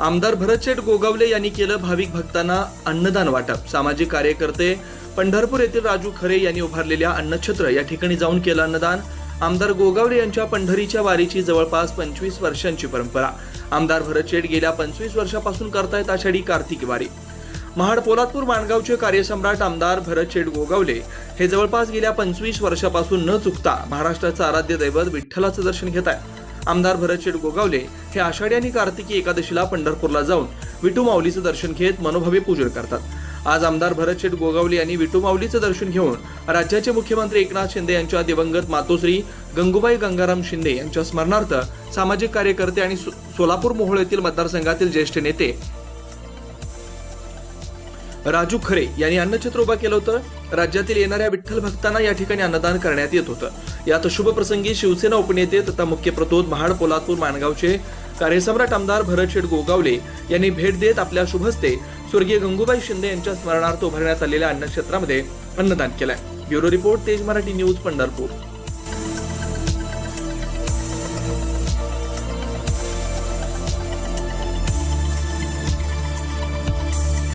आमदार भरतशेठ गोगावले यांनी केलं भाविक भक्तांना अन्नदान वाटप. सामाजिक कार्यकर्ते पंढरपूर येथील राजू खरे यांनी उभारलेल्या अन्नछत्र या ठिकाणी जाऊन केलं अन्नदान. आमदार गोगावले यांच्या पंढरीच्या वारीची जवळपास पंचवीस वर्षांची परंपरा. आमदार भरतशेठ गेल्या पंचवीस वर्षापासून करतायत आषाढी कार्तिकी वारी. महाड पोलादपूर माणगावचे कार्यसम्राट आमदार भरतशेठ गोगावले हे जवळपास गेल्या पंचवीस वर्षापासून न चुकता महाराष्ट्राचं आराध्य दैवत विठ्ठलाचं दर्शन घेत आहेत आमदार भरतशेठ गोगावले हे आषाढी आणि कार्तिकी एकादशीला पंढरपूरला जाऊन विटू माऊलीचं दर्शन घेत मनोभावे पूजन करतात. आज आमदार भरतशेठ गोगावले यांनी विटू माऊलीचं दर्शन घेऊन राज्याचे मुख्यमंत्री एकनाथ शिंदे यांच्या दिवंगत मातोश्री गंगूबाई गंगाराम शिंदे यांच्या स्मरणार्थ सामाजिक कार्यकर्ते आणि सोलापूर मोहोळ येथील मतदारसंघातील ज्येष्ठ नेते राजू खरे यांनी अन्नछत्र उभा केलं होतं. राज्यातील येणाऱ्या विठ्ठल भक्तांना या ठिकाणी अन्नदान करण्यात येत होतं. यात शुभप्रसंगी शिवसेना उपनेते तथा मुख्य प्रतोद महाड पोलादपूर माणगावचे कार्यसम्राट आमदार भरतशेठ गोगावले यांनी भेट देत आपल्या शुभस्ते स्वर्गीय गंगूबाई शिंदे यांच्या स्मरणार्थ उभारण्यात आलेल्या अन्नक्षेत्रामध्ये अन्नदान केलंय. ब्युरो रिपोर्ट तेज मराठी न्यूज पंढरपूर.